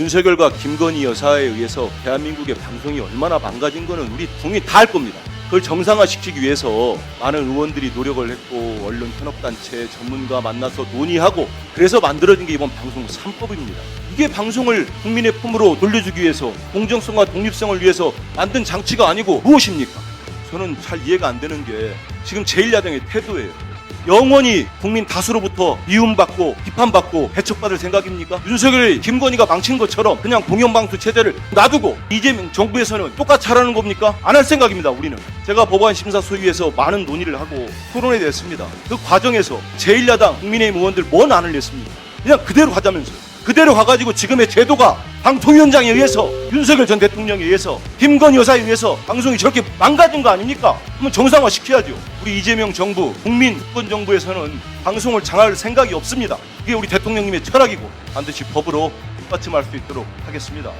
윤석열과 김건희 여사에 의해서 대한민국의 방송이 얼마나 망가진 거는 우리 국민 다 알 겁니다. 그걸 정상화시키기 위해서 많은 의원들이 노력을 했고 언론 현업단체 전문가 만나서 논의하고 그래서 만들어진 게 이번 방송 3법입니다. 이게 방송을 국민의 품으로 돌려주기 위해서 공정성과 독립성을 위해서 만든 장치가 아니고 무엇입니까? 저는 잘 이해가 안 되는 게 지금 제1야당의 태도예요. 영원히 국민 다수로부터 미움받고 비판받고 배척받을 생각입니까? 윤석열, 김건희가 망친 것처럼 그냥 공영방송 체제를 놔두고 이재명 정부에서는 똑같이 하라는 겁니까? 안 할 생각입니다, 우리는. 제가 법안 심사 소위에서 많은 논의를 하고 토론회 됐습니다. 그 과정에서 제1야당 국민의힘 의원들 뭔 안을 냈습니까? 그냥 그대로 가자면서요. 그대로 가가지고 지금의 제도가 방통위원장에 의해서 윤석열 전 대통령에 의해서 김건희 여사에 의해서 방송이 저렇게 망가진 거 아닙니까? 그러면 정상화 시켜야죠. 우리 이재명 정부, 국민 국권 정부에서는 방송을 장할 생각이 없습니다. 이게 우리 대통령님의 철학이고 반드시 법으로 뒷받침할 수 있도록 하겠습니다.